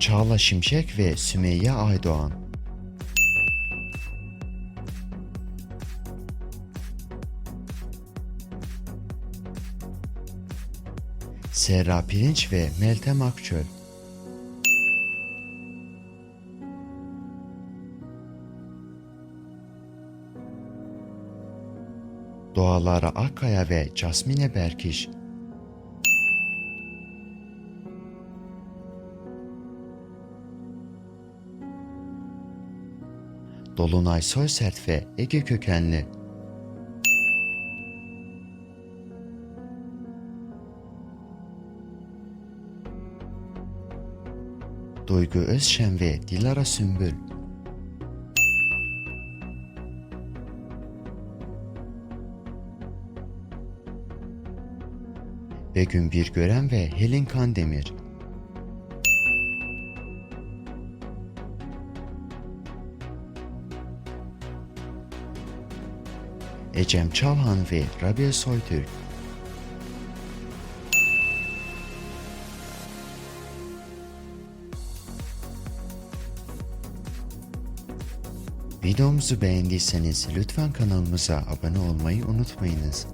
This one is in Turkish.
Çağla Şimşek ve Sümeyye Aydoğan. Serra Pirinç ve Meltem Akçöl. Doğalara Akkaya ve Casmine Berkiş. Dolunay Soysert ve Ege kökenli. Duygu Özşen ve Dilara Sümbül. Begüm Birgören ve Helin Kandemir. Ecem Çalhan ve Rabia Soytürk. Videomuzu beğendiyseniz lütfen kanalımıza abone olmayı unutmayınız.